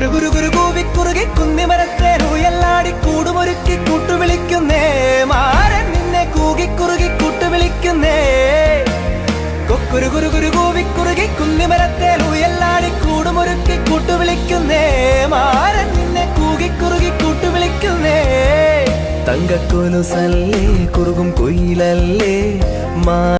ഒരു ഗുരു ഗുരു കൂവി കുറുകി കുന്നിമരത്തേൽ ഉയല്ലാടി കൂടുമൊരുക്കി കൂട്ടുവിളിക്കുന്നേ. മാരൻ നിന്നെ കൂകി കുറുകി കൂട്ടുവിളിക്കുന്നേ. കൊക്കുരു ഗുരു ഗുരു കൂവി കുറുകി കുന്നിമരത്തേൽ ഉയല്ലാടി കൂടുമൊരുക്കി കൂട്ടുവിളിക്കുന്നേ. മാരൻ നിന്നെ കൂകി കുറുകി കൂട്ടുവിളിക്കുന്നേ. തങ്കക്കൊലുസല്ലേ കുറുകും കൊയിലല്ലേ മാ